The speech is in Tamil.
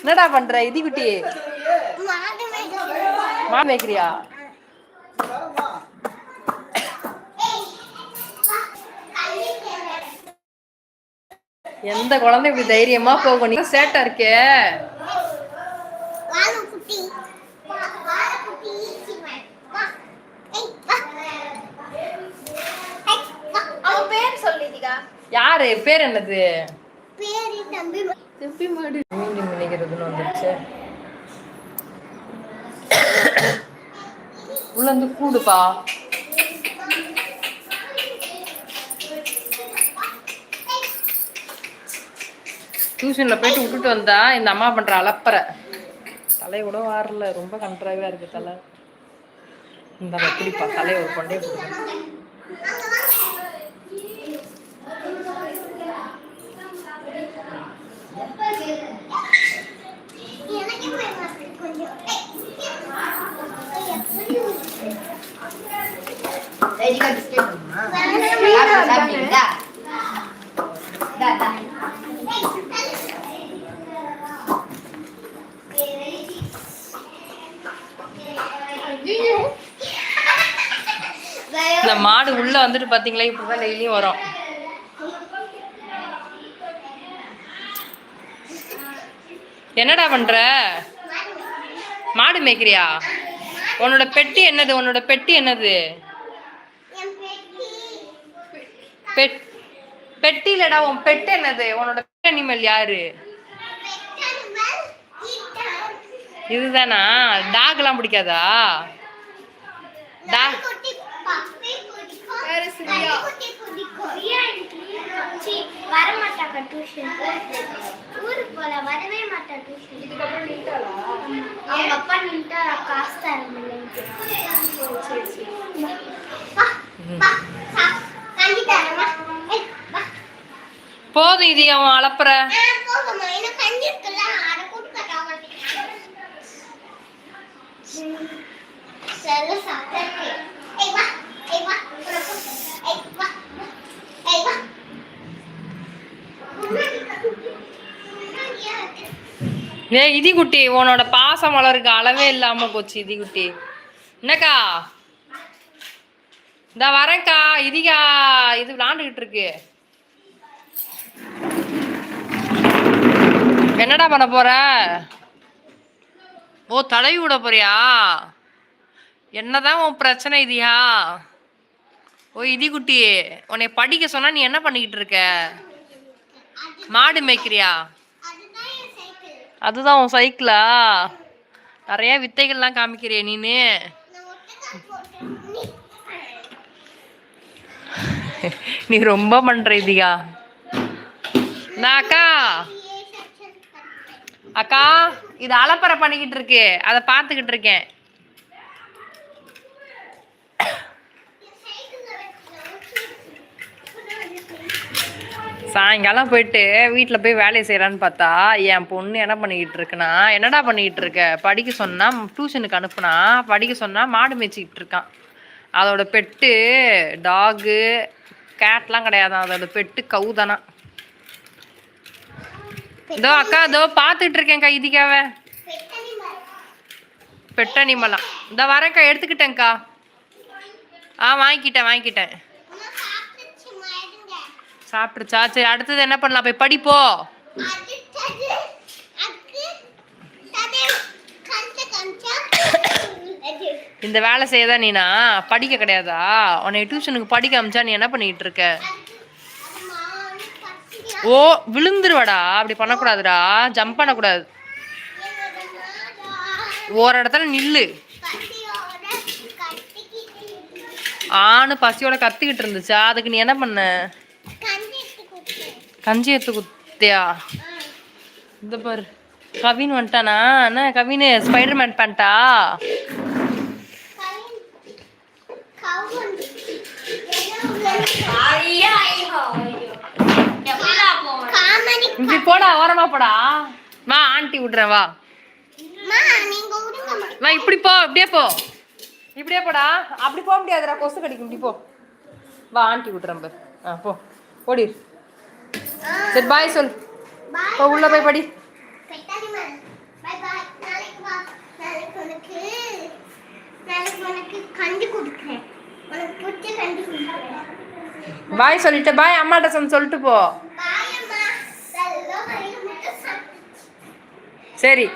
என்னடா பண்ற? இதி குட்டி. மா மேய்க்கிறியா? எந்த குழந்தை இப்படி தைரியமா போகும்? நீ சேட்டா இருக்கே? யாரு? பேர் என்னது? தம்பி மாடு. மீண்டும் வந்துருச்சு. உள்ள இருந்து கூடுப்பா டியூஷன்ல போயிட்டு விட்டுட்டு வந்தா இந்த அம்மா பண்ற அலப்பற. தலை கூட வாரல ரொம்ப கன்றாவியா இருக்கு தலை. இந்த எப்படிப்பா தலையை ஒரு கொண்டே போடுவேன் இந்த மாடு உள்ள வந்துட்டு பாத்தீங்களா இப்பதான் டெய்லியும் வரும். என்னடா பண்ற? மாடு மேய்க்கிறியா? உன்னோட பெட்டி என்னது உன்னோட பெட்டி என்னது என் பெட்டி பெட் பெட்டி இல்லடா உன் பெட் என்னது? உன்னோட பெட் அனிமல் யாரு? இதுதானா? டாக்லாம் பிடிக்காதா? டாக் குட்டி வா முன்னாடி முன்னாடியா இருக்கு ஏ இதி குட்டி உன்னோட பாச மலருக்கு அளவே இல்லாம போச்சு இதி குட்டி என்னக்கா? இந்த வரேன்க்கா இதிகா இது விளாண்டுகிட்டு இருக்கு. என்னடா பண்ண போற? ஓ தலைவி விட போறியா? என்னதான் உன் பிரச்சனை இதியா ஓ இதி குட்டி உன்னை படிக்க சொன்னா நீ என்ன பண்ணிக்கிட்டு இருக்க? மாடு மேய்க்கிறியா? அதுதான் உன் சைக்கிளா நிறைய வித்தைகள்லாம் காமிக்கிறிய நீனு. நீ ரொம்ப பண்ற இதியா அக்கா. அக்கா இது அலப்பறை பண்ணிக்கிட்டு இருக்கு. அதை பார்த்துக்கிட்டு இருக்கேன். சாயங்காலம் போயிட்டு வீட்டில் போய் வேலையை செய்கிறான்னு பார்த்தா என் பொண்ணு என்ன பண்ணிக்கிட்டு இருக்குன்னா என்னடா பண்ணிக்கிட்டு இருக்க? படிக்க சொன்னால் டியூஷனுக்கு அனுப்புனா படிக்க சொன்னால் மாடு மேய்ச்சிக்கிட்டு இருக்கான். அதோட பெட்டு டாகு கேட்லாம் கிடையாது. அதோட பெட்டு கவுதானா. இதோ அக்கா இதோ பார்த்துட்டு இருக்கேன்க்கா இதுக்காவ பெட்டணி மலம் இந்த வரேன்க்கா எடுத்துக்கிட்டேன்க்கா. ஆ வாங்கிக்கிட்டேன் வாங்கிக்கிட்டேன். சாப்பிட்டுருச்சா? சரி அடுத்தது என்ன பண்ணலாம்? போய் படிப்போ. இந்த வேலை செய்யதான் நீனா? படிக்க கிடையாதா? உன்னை டியூஷனுக்கு படிக்க அமிச்சா நீ என்ன பண்ணிக்கிட்டு இருக்க ஓ விழுந்துருவாடா. அப்படி பண்ணக்கூடாதுடா. ஜம்ப் பண்ணக்கூடாது. என்னோட ஒரு இடத்துல நில்லு. ஆணு பசியோட கத்திக்கிட்டு இருந்துச்சா? அதுக்கு நீ என்ன பண்ண? கஞ்சி எடுத்து கஞ்சி எடுத்து குத்தியா இந்த பாரு. கவின் வந்துட்டானா? என்ன கவின்? ஸ்பைடர்மேன் பண்ணிட்டா சரி போடா ஓரமா போடா. வா ஆண்டி விடுறேன் வா. இப்படி போ இப்படியே போ. இப்படியே போடா. அப்படி போக முடியாதுடா கொசு கடிக்கும் இப்படி போ. வா ஆண்டி விட்டுறேன் பார் ஆ போ. ஓடி சரி பாய் சொல் போ உள்ள போய் படி. பாய் சொல்லிட்டு பாய் அம்மாட்ட சொல்லிட்டு போ. சரி.